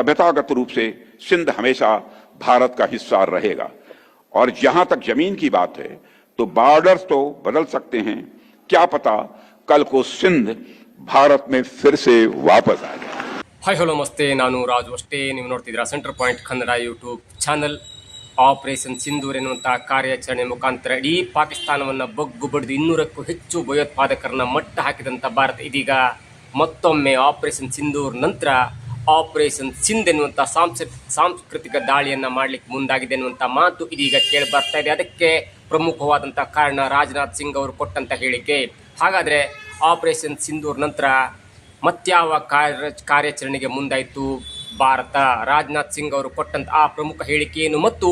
सभ्यतागत रूप से सिंध हमेशा भारत का हिस्सा रहेगा और जहां तक जमीन की बात है तो बॉर्डर्स तो बदल सकते हैं क्या पता कल को सिंध भारत में फिर से वापस आ जाए ಹಾಯ್ ಹಲೋ ನಮಸ್ತೆ ನಾನು ರಾಜು ಅಷ್ಟೇ ನೀವು ನೋಡ್ತಿದ್ದೀರಾ centre point Kannada YouTube channel operation Sindoor ಎನ್ನುವಂಥ ಕಾರ್ಯಾಚರಣೆ ಮುಖಾಂತರ ಇಡೀ ಪಾಕಿಸ್ತಾನವನ್ನು ಬಗ್ಗು ಬಡಿದು ಇನ್ನೂರಕ್ಕೂ ಹೆಚ್ಚು ಭಯೋತ್ಪಾದಕರನ್ನ ಮಟ್ಟ ಹಾಕಿದಂಥ ಭಾರತ ಇದೀಗ ಮತ್ತೊಮ್ಮೆ ಆಪರೇಷನ್ ಸಿಂಧೂರ್ ನಂತರ ಆಪರೇಷನ್ ಸಿಂಧ್ ಎನ್ನುವಂಥ ಸಾಂಸ್ಕೃ, ಸಾಂಸ್ಕೃತಿಕ ದಾಳಿಯನ್ನು ಮಾಡಲಿಕ್ಕೆ ಮುಂದಾಗಿದೆ ಎನ್ನುವಂಥ ಮಾತು ಇದೀಗ ಕೇಳಿ ಬರ್ತಾ ಇದೆ. ಅದಕ್ಕೆ ಪ್ರಮುಖವಾದಂಥ ಕಾರಣ ರಾಜನಾಥ್ ಸಿಂಗ್ ಅವರು ಕೊಟ್ಟಂಥ ಹೇಳಿಕೆ. ಹಾಗಾದರೆ ಆಪರೇಷನ್ ಸಿಂಧೂರ್ ನಂತರ ಮತ್ಯಾವ ಕಾರ್ಯ, ಕಾರ್ಯಾಚರಣೆಗೆ ಮುಂದಾಯಿತು? ಭಾರತ. ರಾಜನಾಥ್ ಸಿಂಗ್ ಅವರು ಕೊಟ್ಟಂತ ಆ ಪ್ರಮುಖ ಹೇಳಿಕೆಯನ್ನು ಮತ್ತು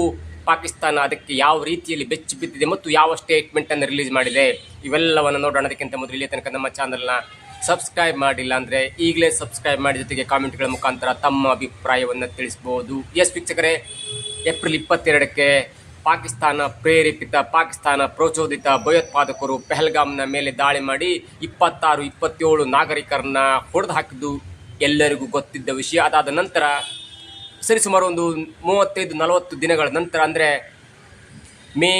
ಪಾಕಿಸ್ತಾನ ಅದಕ್ಕೆ ಯಾವ ರೀತಿಯಲ್ಲಿ ಬೆಚ್ಚಿ ಬಿದ್ದಿದೆ ಮತ್ತು ಯಾವ ಸ್ಟೇಟ್ಮೆಂಟ್ ಅನ್ನು ರಿಲೀಸ್ ಮಾಡಿದೆ? ಇವೆಲ್ಲವನ್ನು ನೋಡೋಣ. ಅದಕ್ಕಿಂತ ಮೊದಲು ಇಲ್ಲಿ ತನಕ ನಮ್ಮ ಚಾನಲ್ನ ಸಬ್ಸ್ಕ್ರೈಬ್ ಮಾಡಿಲ್ಲ ಅಂದರೆ ಈಗಲೇ ಸಬ್ಸ್ಕ್ರೈಬ್ ಮಾಡಿ ಜೊತೆಗೆ ಕಾಮೆಂಟ್ಗಳ ಮುಖಾಂತರ ತಮ್ಮ ಅಭಿಪ್ರಾಯವನ್ನು ತಿಳಿಸಬಹುದು ಎಸ್ ವೀಕ್ಷಕರೇ, ಏಪ್ರಿಲ್ ಇಪ್ಪತ್ತೆರಡಕ್ಕೆ ಪಾಕಿಸ್ತಾನ ಪ್ರೇರೇಪಿತ, ಪಾಕಿಸ್ತಾನ ಪ್ರಚೋದಿತ ಭಯೋತ್ಪಾದಕರು ಪೆಹಲ್ಗಾಮ್ನ ಮೇಲೆ ದಾಳಿ ಮಾಡಿ ಇಪ್ಪತ್ತಾರು, ಇಪ್ಪತ್ತೇಳು ನಾಗರಿಕರನ್ನ ಹೊಡೆದು ಹಾಕಿದ್ದು ಎಲ್ಲರಿಗೂ ಗೊತ್ತಿದ್ದ ವಿಷಯ. ಅದಾದ ನಂತರ ಸರಿಸುಮಾರು ಒಂದು ಮೂವತ್ತೈದು, ನಲವತ್ತು ದಿನಗಳ ನಂತರ ಅಂದರೆ ಮೇ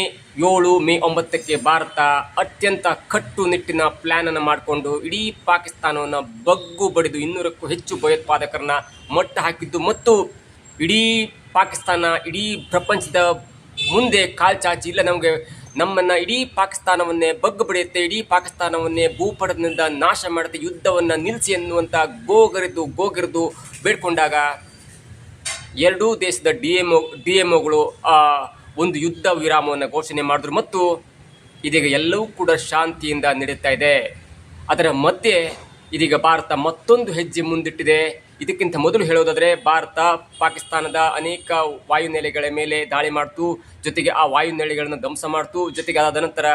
ಏಳು, ಮೇ ಒಂಬತ್ತಕ್ಕೆ ಭಾರತ ಅತ್ಯಂತ ಕಟ್ಟುನಿಟ್ಟಿನ ಪ್ಲ್ಯಾನನ್ನು ಮಾಡಿಕೊಂಡು ಇಡೀ ಪಾಕಿಸ್ತಾನವನ್ನು ಬಗ್ಗು ಬಡಿದು ಇನ್ನೂರಕ್ಕೂ ಹೆಚ್ಚು ಭಯೋತ್ಪಾದಕರನ್ನ ಮಟ್ಟ ಹಾಕಿದ್ದು ಮತ್ತು ಇಡೀ ಪಾಕಿಸ್ತಾನ, ಇಡೀ ಪ್ರಪಂಚದ ಮುಂದೆ ಕಾಲ್ಚಾಚಿ ಇಲ್ಲ ನಮಗೆ ನಮ್ಮನ್ನು ಇಡೀ ಪಾಕಿಸ್ತಾನವನ್ನೇ ಬಗ್ಗು ಬಡಿಯುತ್ತೆ, ಇಡೀ ಪಾಕಿಸ್ತಾನವನ್ನೇ ಭೂಪಟದಿಂದ ನಾಶ ಮಾಡುತ್ತೆ ಯುದ್ಧವನ್ನು ನಿಲ್ಲಿಸಿ ಎನ್ನುವಂಥ ಗೋಗರಿದು ಗೋಗರಿದು ಬೇಡ್ಕೊಂಡಾಗ ಎರಡೂ ದೇಶದ ಡಿ ಎಂ ಡಿ ಎಂ ಒಗಳು ಒಂದು ಯುದ್ಧ ವಿರಾಮವನ್ನು ಘೋಷಣೆ ಮಾಡಿದ್ರು ಮತ್ತು ಇದೀಗ ಎಲ್ಲವೂ ಕೂಡ ಶಾಂತಿಯಿಂದ ನಡೀತಾ ಇದೆ. ಅದರ ಮಧ್ಯೆ ಇದೀಗ ಭಾರತ ಮತ್ತೊಂದು ಹೆಜ್ಜೆ ಮುಂದಿಟ್ಟಿದೆ. ಇದಕ್ಕಿಂತ ಮೊದಲು ಹೇಳೋದಾದರೆ ಭಾರತ ಪಾಕಿಸ್ತಾನದ ಅನೇಕ ವಾಯುನೆಲೆಗಳ ಮೇಲೆ ದಾಳಿ ಮಾಡ್ತು. ಜೊತೆಗೆ ಆ ವಾಯುನೆಲೆಗಳನ್ನು ಧ್ವಂಸ ಮಾಡ್ತು. ಜೊತೆಗೆ ಅದಾದ ನಂತರ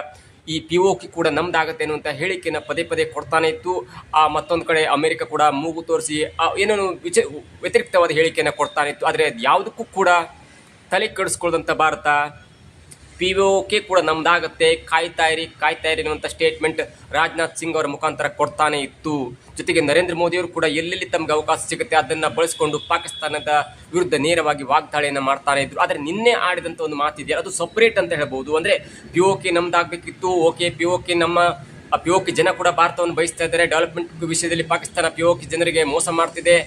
ಈ ಪಿ ಒ ಕೆ ಕೂಡ ನಮ್ದಾಗತ್ತೆ ಅನ್ನುವಂಥ ಹೇಳಿಕೆಯನ್ನು ಪದೇ ಪದೇ ಕೊಡ್ತಾನೆ ಇತ್ತು. ಆ ಮತ್ತೊಂದು ಕಡೆ ಅಮೆರಿಕ ಕೂಡ ಮೂಗು ತೋರಿಸಿ ಏನೇನು ವಿಚ, ವ್ಯತಿರಿಕ್ತವಾದ ಹೇಳಿಕೆಯನ್ನು ಕೊಡ್ತಾನೆ ಇತ್ತು. ಆದರೆ ಯಾವುದಕ್ಕೂ ಕೂಡ ತಲೆ ಕೆಡಿಸ್ಕೊಳ್ದಂಥ ಭಾರತ. ಪಿ ಒ ಕೆ ಕೂಡ ನಮ್ದಾಗತ್ತೆ. ಕಾಯ್ತಾ ಇರಿ ಕಾಯ್ತಾ ಇರಿ ಅನ್ನುವಂಥ ಸ್ಟೇಟ್ಮೆಂಟ್ ರಾಜನಾಥ್ ಸಿಂಗ್ ಅವರ ಮುಖಾಂತರ ಕೊಡ್ತಾನೆ ಇತ್ತು. ಜೊತೆಗೆ ನರೇಂದ್ರ ಮೋದಿಯವರು ಕೂಡ ಎಲ್ಲೆಲ್ಲಿ ತಮಗೆ ಅವಕಾಶ ಸಿಗುತ್ತೆ ಅದನ್ನು ಬಳಸಿಕೊಂಡು ಪಾಕಿಸ್ತಾನದ ವಿರುದ್ಧ ನೇರವಾಗಿ ವಾಗ್ದಾಳಿಯನ್ನು ಮಾಡ್ತಾನೆ ಇದ್ರು. ಆದರೆ ನಿನ್ನೆ ಆಡಿದಂಥ ಒಂದು ಮಾತಿದೆ ಅದು ಸಪ್ರೇಟ್ ಅಂತ ಹೇಳ್ಬೋದು. ಅಂದರೆ ಪಿ ಒ ಕೆ ನಮ್ದಾಗಬೇಕಿತ್ತು. ಓಕೆ ಪಿ ಒ ಕೆ ನಮ್ಮ ಪಿ ಕೆ ಜನ ಕೂಡ ಭಾರತವನ್ನು ಬಯಸ್ತಾ ಇದ್ದಾರೆ. ಡೆವಲಪ್ಮೆಂಟ್ ವಿಷಯದಲ್ಲಿ ಪಾಕಿಸ್ತಾನ ಪಿ ಕೆ ಜನರಿಗೆ ಮೋಸ ಮಾಡ್ತಿದೆ.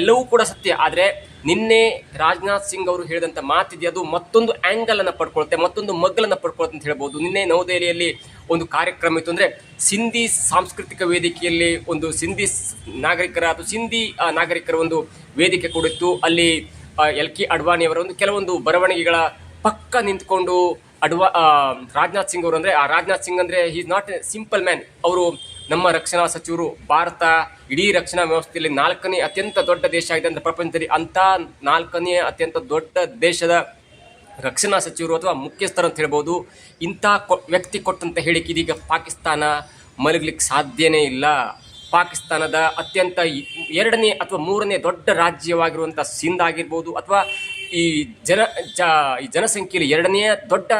ಎಲ್ಲವೂ ಕೂಡ ಸತ್ಯ. ಆದರೆ ನಿನ್ನೆ ರಾಜನಾಥ್ ಸಿಂಗ್ ಅವರು ಹೇಳಿದಂಥ ಮಾತಿದೆ, ಅದು ಮತ್ತೊಂದು ಆ್ಯಂಗಲ್ ಅನ್ನು ಪಡ್ಕೊಳುತ್ತೆ, ಮತ್ತೊಂದು ಮಗ್ಗಲನ್ನು ಪಡ್ಕೊಳುತ್ತೆ ಅಂತ ಹೇಳ್ಬೋದು. ನಿನ್ನೆ ನವದೆಹಲಿಯಲ್ಲಿ ಒಂದು ಕಾರ್ಯಕ್ರಮ ಇತ್ತು ಅಂದರೆ ಸಿಂಧಿ ಸಾಂಸ್ಕೃತಿಕ ವೇದಿಕೆಯಲ್ಲಿ ಒಂದು ಸಿಂಧಿ ನಾಗರಿಕರ ಅಥವಾ ಸಿಂಧಿ ನಾಗರಿಕರ ಒಂದು ವೇದಿಕೆ ಕೊಡಿತ್ತು ಅಲ್ಲಿ ಎಲ್ ಕೆ ಅಡ್ವಾಣಿಯವರ ಒಂದು ಕೆಲವೊಂದು ಬರವಣಿಗೆಗಳ ಪಕ್ಕ ನಿಂತ್ಕೊಂಡು ಅಡ್ವಾ ರಾಜನಾಥ್ ಸಿಂಗ್ ಅವರು ಅಂದರೆ, ಆ, ರಾಜನಾಥ್ ಸಿಂಗ್ ಅಂದರೆ is not a simple man ಅವರು ನಮ್ಮ ರಕ್ಷಣಾ ಸಚಿವರು ಭಾರತ ಇಡೀ ರಕ್ಷಣಾ ವ್ಯವಸ್ಥೆಯಲ್ಲಿ ನಾಲ್ಕನೇ ಅತ್ಯಂತ ದೊಡ್ಡ ದೇಶ ಆಗಿದೆ ಅಂದರೆ ಪ್ರಪಂಚದಲ್ಲಿ ಅಂಥ ನಾಲ್ಕನೇ ಅತ್ಯಂತ ದೊಡ್ಡ ದೇಶದ ರಕ್ಷಣಾ ಸಚಿವರು ಅಥವಾ ಮುಖ್ಯಸ್ಥರು ಅಂತ ಹೇಳ್ಬೋದು, ಇಂಥ ಕೊ ವ್ಯಕ್ತಿ ಕೊಟ್ಟಂಥ ಹೇಳಿಕೆ ಇದೀಗ ಪಾಕಿಸ್ತಾನ ಮಲಗಲಿಕ್ಕೆ ಸಾಧ್ಯನೇ ಇಲ್ಲ. ಪಾಕಿಸ್ತಾನದ ಅತ್ಯಂತ ಎರಡನೇ ಅಥವಾ ಮೂರನೇ ದೊಡ್ಡ ರಾಜ್ಯವಾಗಿರುವಂಥ ಸಿಂಧ್ ಆಗಿರ್ಬೋದು ಅಥವಾ ಈ ಜನ ಜ ಈ ಜನಸಂಖ್ಯೆಯಲ್ಲಿ ಎರಡನೇ ದೊಡ್ಡ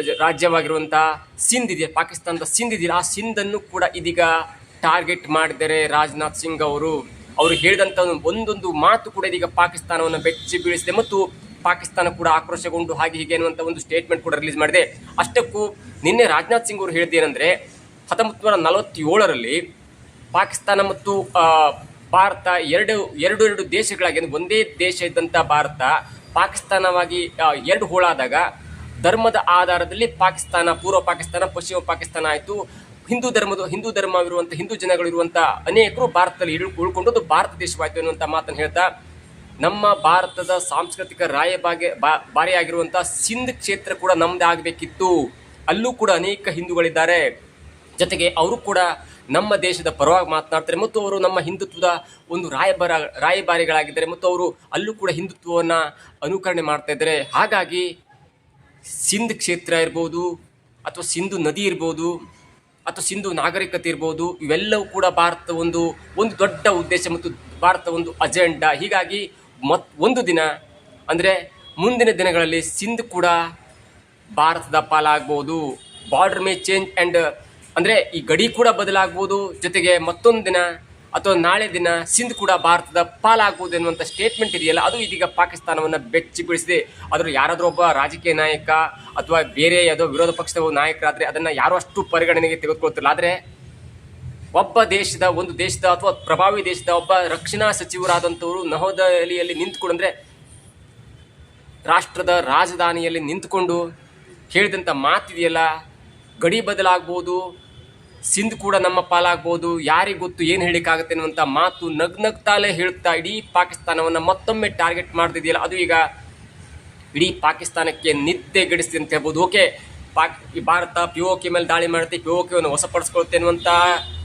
ರಾಜ್ಯವಾಗಿರುವಂಥ ಸಿಂಧ್ ಇದೆ, ಪಾಕಿಸ್ತಾನದ ಸಿಂಧ್ ಇದೆಯಲ್ಲ ಆ ಸಿಂಧನ್ನು ಕೂಡ ಇದೀಗ ಟಾರ್ಗೆಟ್ ಮಾಡಿದರೆ ರಾಜನಾಥ್ ಸಿಂಗ್ ಅವರು. ಅವರು ಹೇಳಿದಂಥ ಒಂದು- ಒಂದೊಂದು ಮಾತು ಕೂಡ ಇದೀಗ ಪಾಕಿಸ್ತಾನವನ್ನು ಬೆಚ್ಚಿ ಬೀಳಿಸಿದೆ ಮತ್ತು ಪಾಕಿಸ್ತಾನ ಕೂಡ ಆಕ್ರೋಶಗೊಂಡು ಹಾಗೆ ಹೀಗೆ ಅನ್ನುವಂಥ ಒಂದು ಸ್ಟೇಟ್ಮೆಂಟ್ ಕೂಡ ರಿಲೀಸ್ ಮಾಡಿದೆ. ಅಷ್ಟಕ್ಕೂ ನಿನ್ನೆ ರಾಜನಾಥ್ ಸಿಂಗ್ ಅವರು ಹೇಳಿದ್ದೇನೆಂದರೆ ಹತ್ತೊಂಬತ್ತು ನೂರ ನಲವತ್ತೇಳರಲ್ಲಿ ಪಾಕಿಸ್ತಾನ ಮತ್ತು ಭಾರತ ಎರಡು ಎರಡು ಎರಡು ದೇಶಗಳಾಗಿ, ಒಂದೇ ದೇಶ ಇದ್ದಂಥ ಭಾರತ ಪಾಕಿಸ್ತಾನವಾಗಿ ಎರಡು ಹೋಳಾದಾಗ ಧರ್ಮದ ಆಧಾರದಲ್ಲಿ ಪಾಕಿಸ್ತಾನ, ಪೂರ್ವ ಪಾಕಿಸ್ತಾನ, ಪಶ್ಚಿಮ ಪಾಕಿಸ್ತಾನ ಆಯಿತು. ಹಿಂದೂ ಧರ್ಮದ, ಹಿಂದೂ ಧರ್ಮವಿರುವಂಥ ಹಿಂದೂ ಜನಗಳು ಇರುವಂಥ ಅನೇಕರು ಭಾರತದಲ್ಲಿ ಇಳು ಭಾರತ ದೇಶವಾಯಿತು ಅನ್ನುವಂಥ ಮಾತನ್ನು ಹೇಳ್ತಾ, ನಮ್ಮ ಭಾರತದ ಸಾಂಸ್ಕೃತಿಕ ರಾಯಭಾಗೆ ಬಾ ಬಾರಿಯಾಗಿರುವಂಥ ಸಿಂಧ್ ಕ್ಷೇತ್ರ ಕೂಡ ನಮ್ಮದೇ ಆಗಬೇಕಿತ್ತು. ಅಲ್ಲೂ ಕೂಡ ಅನೇಕ ಹಿಂದೂಗಳಿದ್ದಾರೆ. ಜೊತೆಗೆ ಅವರು ಕೂಡ ನಮ್ಮ ದೇಶದ ಪರವಾಗಿ ಮಾತನಾಡ್ತಾರೆ ಮತ್ತು ಅವರು ನಮ್ಮ ಹಿಂದುತ್ವದ ಒಂದು ರಾಯಭಾರ ರಾಯಭಾರಿಗಳಾಗಿದ್ದಾರೆ ಮತ್ತು ಅವರು ಅಲ್ಲೂ ಕೂಡ ಹಿಂದುತ್ವವನ್ನು ಅನುಕರಣೆ ಮಾಡ್ತಾ ಇದ್ದಾರೆ. ಹಾಗಾಗಿ ಸಿಂಧ್ ಕ್ಷೇತ್ರ ಇರ್ಬೋದು ಅಥವಾ ಸಿಂಧು ನದಿ ಇರ್ಬೋದು ಅಥವಾ ಸಿಂಧು ನಾಗರಿಕತೆ ಇರ್ಬೋದು, ಇವೆಲ್ಲವೂ ಕೂಡ ಭಾರತ ಒಂದು ಒಂದು ದೊಡ್ಡ ಉದ್ದೇಶ ಮತ್ತು ಭಾರತ ಒಂದು ಅಜೆಂಡಾ. ಹೀಗಾಗಿ ಮತ್ ಒಂದು ದಿನ, ಅಂದರೆ ಮುಂದಿನ ದಿನಗಳಲ್ಲಿ ಸಿಂಧ್ ಕೂಡ ಭಾರತದ ಪಾಲಾಗ್ಬೋದು. ಬಾರ್ಡರ್ ಮೇ ಚೇಂಜ್ ಆ್ಯಂಡ್ ಅಂದರೆ ಈ ಗಡಿ ಕೂಡ ಬದಲಾಗ್ಬೋದು. ಜೊತೆಗೆ ಮತ್ತೊಂದು ದಿನ ಅಥವಾ ನಾಳೆ ದಿನ ಸಿಂಧ್ ಕೂಡ ಭಾರತದ ಪಾಲಾಗುವುದು ಎನ್ನುವಂಥ ಸ್ಟೇಟ್ಮೆಂಟ್ ಇದೆಯಲ್ಲ, ಅದು ಇದೀಗ ಪಾಕಿಸ್ತಾನವನ್ನು ಬೆಚ್ಚಿ ಬೀಳಿಸಿದೆ ಆದರೂ ಯಾರಾದರೂ ಒಬ್ಬ ರಾಜಕೀಯ ನಾಯಕ ಅಥವಾ ಬೇರೆ ಯಾವುದೋ ವಿರೋಧ ಪಕ್ಷದ ನಾಯಕರಾದರೆ ಅದನ್ನು ಯಾರೂ ಅಷ್ಟು ಪರಿಗಣನೆಗೆ ತೆಗೆದುಕೊಳ್ತಿಲ್ಲ. ಆದರೆ ಒಬ್ಬ ದೇಶದ, ಒಂದು ದೇಶದ ಅಥವಾ ಪ್ರಭಾವಿ ದೇಶದ ಒಬ್ಬ ರಕ್ಷಣಾ ಸಚಿವರಾದಂಥವರು ನವದೆಹಲಿಯಲ್ಲಿ ನಿಂತ್ಕೊಂಡ್ರೆ ರಾಷ್ಟ್ರದ ರಾಜಧಾನಿಯಲ್ಲಿ ನಿಂತ್ಕೊಂಡು ಹೇಳಿದಂಥ ಮಾತಿದೆಯಲ್ಲ, ಗಡಿ ಬದಲಾಗ್ಬೋದು ಸಿಂಧ್ ಕೂಡ ನಮ್ಮ ಪಾಲಾಗ್ಬೋದು, ಯಾರಿಗೆ ಗೊತ್ತು ಏನು ಹೇಳಿಕ್ಕಾಗುತ್ತೆ ಅನ್ನುವಂಥ ಮಾತು ನಗ್ನಗ್ತಾಲೆ ಹೇಳ್ತಾ ಇಡೀ ಪಾಕಿಸ್ತಾನವನ್ನು ಮತ್ತೊಮ್ಮೆ ಟಾರ್ಗೆಟ್ ಮಾಡ್ತಿದೆಯಲ್ಲ ಅದು ಈಗ ಇಡೀ ಪಾಕಿಸ್ತಾನಕ್ಕೆ ನಿದ್ದೆ ಗೆಡಿಸಿದೆ ಅಂತ ಹೇಳ್ಬೋದು. Okay, Pak Bharat, P O K ಮೇಲೆ ದಾಳಿ ಮಾಡುತ್ತೆ, ಪಿ ಓ ಕೆವನ್ನು ಹೊಸಪಡಿಸ್ಕೊಳುತ್ತೆ ಅನ್ನುವಂಥ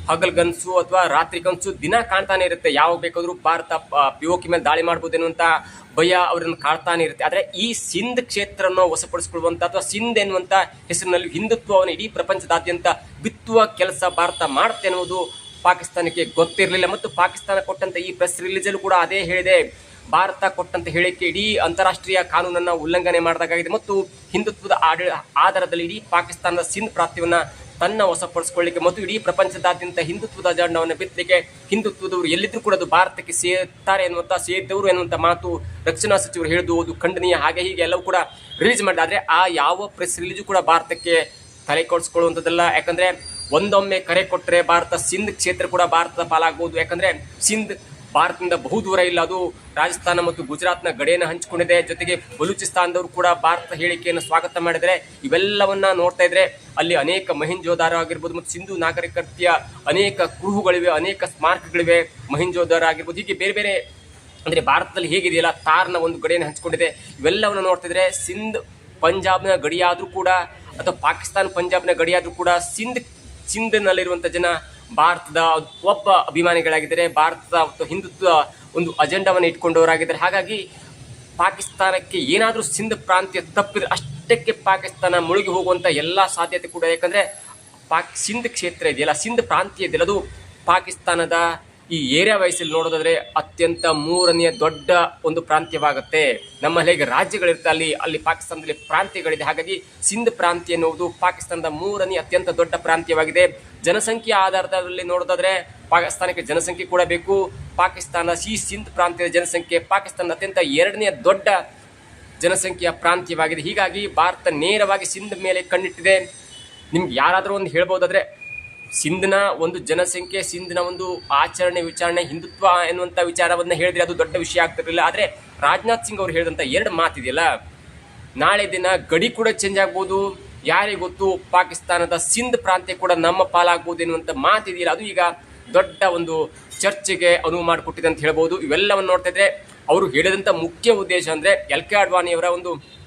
ಹಗಲ್ ಗನ್ಸು ಅಥವಾ ರಾತ್ರಿ ಕನ್ಸು ದಿನ ಕಾಣ್ತಾನೆ ಇರುತ್ತೆ. ಯಾವ ಬೇಕಾದ್ರೂ ಭಾರತ ಪಿ ಒ ಕೆ ಮೇಲೆ ದಾಳಿ ಅಂತ ಭಯ ಅವರನ್ನು ಕಾಡ್ತಾನೆ ಇರುತ್ತೆ. ಆದರೆ ಈ ಸಿಂಧ್ ಕ್ಷೇತ್ರವನ್ನು ವಶಪಡಿಸಿಕೊಳ್ಳುವಂಥ ಅಥವಾ ಸಿಂಧ್ ಎನ್ನುವಂಥ ಹೆಸರಿನಲ್ಲಿ ಹಿಂದುತ್ವವನ್ನು ಇಡೀ ಪ್ರಪಂಚದಾದ್ಯಂತ ಬಿತ್ತುವ ಕೆಲಸ ಭಾರತ ಮಾಡುತ್ತೆ ಅನ್ನೋದು ಪಾಕಿಸ್ತಾನಕ್ಕೆ ಗೊತ್ತಿರಲಿಲ್ಲ. ಮತ್ತು ಪಾಕಿಸ್ತಾನ ಕೊಟ್ಟಂತ ಈ ಪ್ರೆಸ್ ರಿಲೀಸಲ್ಲೂ ಕೂಡ ಅದೇ ಹೇಳಿದೆ. ಭಾರತ ಕೊಟ್ಟಂತ ಹೇಳಿಕೆ ಇಡೀ ಅಂತಾರಾಷ್ಟ್ರೀಯ ಕಾನೂನನ್ನ ಉಲ್ಲಂಘನೆ ಮಾಡಿದಾಗಿದೆ ಮತ್ತು ಹಿಂದುತ್ವದ ಆಡ, ಆಧಾರದಲ್ಲಿ ಇಡೀ ಪಾಕಿಸ್ತಾನದ ಸಿಂಧ್ ಪ್ರಾಂತ್ಯವನ್ನ ತನ್ನ ವಶಪಡಿಸಿಕೊಳ್ಳಿಕ್ಕೆ ಮತ್ತು ಇಡೀ ಪ್ರಪಂಚದಾದ್ಯಂತ ಹಿಂದುತ್ವದ ಅಜೆಂಡವನ್ನು ಬಿತ್ತಲಿಕ್ಕೆ ಹಿಂದುತ್ವದವರು ಎಲ್ಲಿದ್ರೂ ಕೂಡ ಅದು ಭಾರತಕ್ಕೆ ಸೇರ್ತಾರೆ ಎನ್ನುವಂಥ ಸೇರಿದವರು ಎನ್ನುವಂಥ ಮಾತು ರಕ್ಷಣಾ ಸಚಿವರು ಹೇಳಿದ್ದು ಅದು ಖಂಡನೀಯ. ಹಾಗೆ ಹೀಗೆ ಎಲ್ಲವೂ ಕೂಡ ರಿಲೀಸ್ ಮಾಡಿದೆ ಆ ಯಾವ ಪ್ರೆಸ್ ರಿಲೀಸು ಕೂಡ ಭಾರತಕ್ಕೆ ತಲೆ ಕೊಡಿಸ್ಕೊಳ್ಳುವಂಥದ್ದಲ್ಲ. ಯಾಕಂದ್ರೆ ಒಂದೊಮ್ಮೆ ಕರೆ ಕೊಟ್ಟರೆ ಭಾರತ ಸಿಂಧ್ ಕ್ಷೇತ್ರ ಕೂಡ ಭಾರತದ ಪಾಲಾಗಬಹುದು ಯಾಕಂದ್ರೆ ಸಿಂಧ್ ಭಾರತದಿಂದ ಬಹುದೂರ ಇಲ್ಲ. ಅದು ರಾಜಸ್ಥಾನ ಮತ್ತು ಗುಜರಾತ್ನ ಗಡಿಯನ್ನು ಹಂಚಿಕೊಂಡಿದೆ. ಜೊತೆಗೆ ಬಲೂಚಿಸ್ತಾನದವರು ಕೂಡ ಭಾರತ ಹೇಳಿಕೆಯನ್ನು ಸ್ವಾಗತ ಮಾಡಿದರೆ. ಇವೆಲ್ಲವನ್ನ ನೋಡ್ತಾ ಇದ್ರೆ ಅಲ್ಲಿ ಅನೇಕ ಮಹಿಂಜೋದಾರ ಆಗಿರ್ಬೋದು ಮತ್ತು ಸಿಂಧು ನಾಗರಿಕತೆಯ ಅನೇಕ ಕುರುಹುಗಳಿವೆ, ಅನೇಕ ಸ್ಮಾರಕಗಳಿವೆ ಮಹಿಂಜೋದಾರ ಆಗಿರ್ಬೋದು. ಹೀಗೆ ಬೇರೆ ಬೇರೆ ಅಂದ್ರೆ ಭಾರತದಲ್ಲಿ ಹೇಗಿದೆಯಲ್ಲ, ತಾರ್ನ ಒಂದು ಗಡಿಯನ್ನು ಹಂಚಿಕೊಂಡಿದೆ. ಇವೆಲ್ಲವನ್ನು ನೋಡ್ತಿದ್ರೆ ಸಿಂಧ್ ಪಂಜಾಬ್ನ ಗಡಿಯಾದರೂ ಕೂಡ ಅಥವಾ ಪಾಕಿಸ್ತಾನ ಪಂಜಾಬ್ನ ಗಡಿಯಾದರೂ ಕೂಡ ಸಿಂಧ್ ಸಿಂಧ್ನಲ್ಲಿರುವಂಥ ಜನ ಭಾರತದ ಒಬ್ಬ ಅಭಿಮಾನಿಗಳಾಗಿದ್ದಾರೆ ಭಾರತದ ಹಿಂದುತ್ವ ಒಂದು ಅಜೆಂಡಾವನ್ನು ಇಟ್ಕೊಂಡವರಾಗಿದ್ದಾರೆ ಹಾಗಾಗಿ ಪಾಕಿಸ್ತಾನಕ್ಕೆ ಏನಾದರೂ ಸಿಂಧ್ ಪ್ರಾಂತ್ಯ ತಪ್ಪಿದ್ರೆ ಅಷ್ಟಕ್ಕೆ ಪಾಕಿಸ್ತಾನ ಮುಳುಗಿ ಹೋಗುವಂಥ ಎಲ್ಲ ಸಾಧ್ಯತೆ ಕೂಡ. ಯಾಕಂದರೆ ಪಾಕ್ ಸಿಂಧ್ ಕ್ಷೇತ್ರ ಇದೆಯಲ್ಲ, ಸಿಂಧ್ ಪ್ರಾಂತ್ಯ ಇದೆಯಲ್ಲ, ಅದು ಪಾಕಿಸ್ತಾನದ ಈ ಏರಿಯಾ ವಯಸ್ಸಲ್ಲಿ ನೋಡೋದಾದ್ರೆ ಅತ್ಯಂತ ಮೂರನೆಯ ದೊಡ್ಡ ಒಂದು ಪ್ರಾಂತ್ಯವಾಗುತ್ತೆ. ನಮ್ಮ ಹೇಗೆ ರಾಜ್ಯಗಳಿರುತ್ತೆ, ಅಲ್ಲಿ ಅಲ್ಲಿ ಪಾಕಿಸ್ತಾನದಲ್ಲಿ ಪ್ರಾಂತ್ಯಗಳಿದೆ. ಹಾಗಾಗಿ ಸಿಂಧ್ ಪ್ರಾಂತ್ಯ ಎನ್ನುವುದು ಪಾಕಿಸ್ತಾನದ ಮೂರನೇ ಅತ್ಯಂತ ದೊಡ್ಡ ಪ್ರಾಂತ್ಯವಾಗಿದೆ. ಜನಸಂಖ್ಯೆ ಆಧಾರದಲ್ಲಿ ನೋಡೋದಾದ್ರೆ ಪಾಕಿಸ್ತಾನಕ್ಕೆ ಜನಸಂಖ್ಯೆ ಕೂಡ ಬೇಕು. ಪಾಕಿಸ್ತಾನ ಸಿ ಸಿಂಧ್ ಪ್ರಾಂತ್ಯದ ಜನಸಂಖ್ಯೆ ಪಾಕಿಸ್ತಾನದ ಅತ್ಯಂತ ಎರಡನೇ ದೊಡ್ಡ ಜನಸಂಖ್ಯೆಯ ಪ್ರಾಂತ್ಯವಾಗಿದೆ. ಹೀಗಾಗಿ ಭಾರತ ನೇರವಾಗಿ ಸಿಂಧ್ ಮೇಲೆ ಕಣ್ಣಿಟ್ಟಿದೆ. ನಿಮ್ಗೆ ಯಾರಾದರೂ ಒಂದು ಹೇಳ್ಬೋದಾದ್ರೆ ಸಿಂಧ್ನ ಒಂದು ಜನಸಂಖ್ಯೆ, ಸಿಂಧ್ನ ಒಂದು ಆಚರಣೆ, ವಿಚಾರಣೆ, ಹಿಂದುತ್ವ ಎನ್ನುವಂಥ ವಿಚಾರವನ್ನ ಹೇಳಿದ್ರೆ ಅದು ದೊಡ್ಡ ವಿಷಯ ಆಗ್ತಿರಲಿಲ್ಲ. ಆದರೆ ರಾಜನಾಥ್ ಸಿಂಗ್ ಅವರು ಹೇಳಿದಂಥ ಎರಡು ಮಾತಿದೆಯಲ್ಲ? ನಾಳೆ ದಿನ ಗಡಿ ಕೂಡ ಚೇಂಜ್ ಆಗ್ಬೋದು. ಯಾರಿಗೆ ಗೊತ್ತು? ಪಾಕಿಸ್ತಾನದ ಸಿಂಧ್ ಪ್ರಾಂತ್ಯ ಕೂಡ ನಮ್ಮ ಪಾಲಾಗ್ಬೋದು ಎನ್ನುವಂಥ ಮಾತಿದೆಯಲ್ಲ. ಅದು ಈಗ ದೊಡ್ಡ ಒಂದು ಚರ್ಚೆಗೆ ಅನುವು ಮಾಡಿಕೊಟ್ಟಿದೆ ಅಂತ ಹೇಳ್ಬೋದು. ಇವೆಲ್ಲವನ್ನು ನೋಡ್ತಾ ಅವರು ಹೇಳಿದಂಥ ಮುಖ್ಯ ಉದ್ದೇಶ ಅಂದ್ರೆ ಎಲ್ ಕೆ ಅಡ್ವಾಣಿಯವರ ಒಂದು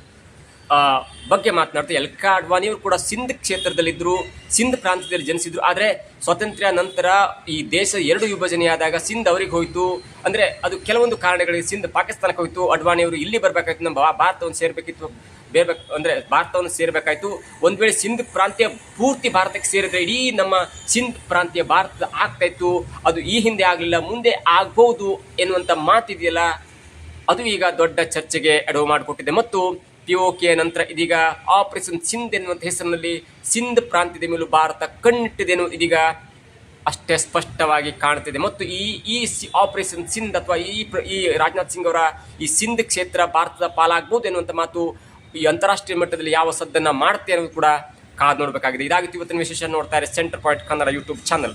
ಬಗ್ಗೆ ಮಾತನಾಡ್ತಾ ಎಲ್ ಕೆ ಅಡ್ವಾಣಿಯವರು ಕೂಡ ಸಿಂಧ್ ಕ್ಷೇತ್ರದಲ್ಲಿದ್ದರು ಸಿಂಧ್ ಪ್ರಾಂತ್ಯದಲ್ಲಿ ಜನಿಸಿದ್ರು, ಆದರೆ ಸ್ವಾತಂತ್ರ್ಯ ನಂತರ ಈ ದೇಶ ಎರಡು ವಿಭಜನೆಯಾದಾಗ ಸಿಂಧ್ ಅವರಿಗೆ ಹೋಯಿತು. ಅಂದರೆ ಅದು ಕೆಲವೊಂದು ಕಾರಣಗಳಿಗೆ ಸಿಂಧ್ ಪಾಕಿಸ್ತಾನಕ್ಕೆ ಹೋಯಿತು. ಅಡ್ವಾಣಿಯವರು ಇಲ್ಲಿ ಬರಬೇಕಾಯ್ತು, ನಮ್ಮ ಭಾರತವನ್ನು ಸೇರಬೇಕಿತ್ತು. ಬೇರ್ಬೇಕು ಅಂದರೆ ಭಾರತವನ್ನು ಸೇರಬೇಕಾಯಿತು. ಒಂದು ವೇಳೆ ಸಿಂಧ್ ಪ್ರಾಂತ್ಯ ಪೂರ್ತಿ ಭಾರತಕ್ಕೆ ಸೇರಿದ್ರೆ ಇಡೀ ನಮ್ಮ ಸಿಂಧ್ ಪ್ರಾಂತ್ಯ ಭಾರತ ಆಗ್ತಾಯಿತ್ತು ಅದು ಈ ಹಿಂದೆ ಆಗಲಿಲ್ಲ, ಮುಂದೆ ಆಗ್ಬೋದು ಎನ್ನುವಂಥ ಮಾತಿದೆಯಲ್ಲ? ಅದು ಈಗ ದೊಡ್ಡ ಚರ್ಚೆಗೆ ಅಡವು ಮಾಡಿಕೊಟ್ಟಿದೆ. ಮತ್ತು ಪಿಒಕೆ ನಂತರ ಇದೀಗ ಆಪರೇಷನ್ ಸಿಂಧ್ ಎನ್ನುವಂಥ ಹೆಸರಿನಲ್ಲಿ ಸಿಂಧ್ ಪ್ರಾಂತ್ಯದ ಮೇಲೂ ಭಾರತ ಕಣ್ಣಿಟ್ಟಿದೆ ಎನ್ನುವುದು ಇದೀಗ ಅಷ್ಟೇ ಸ್ಪಷ್ಟವಾಗಿ ಕಾಣ್ತಿದೆ. ಮತ್ತು ಈ ಈ ಆಪರೇಷನ್ ಸಿಂಧ್ ಅಥವಾ ಈ ಈ ರಾಜನಾಥ್ ಸಿಂಗ್ ಅವರ ಈ ಸಿಂಧ್ ಕ್ಷೇತ್ರ ಭಾರತದ ಪಾಲಾಗ್ಬೋದು ಎನ್ನುವಂಥ ಮಾತು ಈ ಅಂತಾರಾಷ್ಟ್ರೀಯ ಮಟ್ಟದಲ್ಲಿ ಯಾವ ಸದ್ದನ್ನ ಮಾಡುತ್ತೆ ಅನ್ನೋದು ಕೂಡ ಕಾದು ನೋಡಬೇಕಾಗಿದೆ. ಇದಾಗಿತ್ತು ಇವತ್ತಿನ ವಿಶೇಷ ನೋಡ್ತಾ ಇದ್ದಾರೆ centre point Kannada YouTube channel.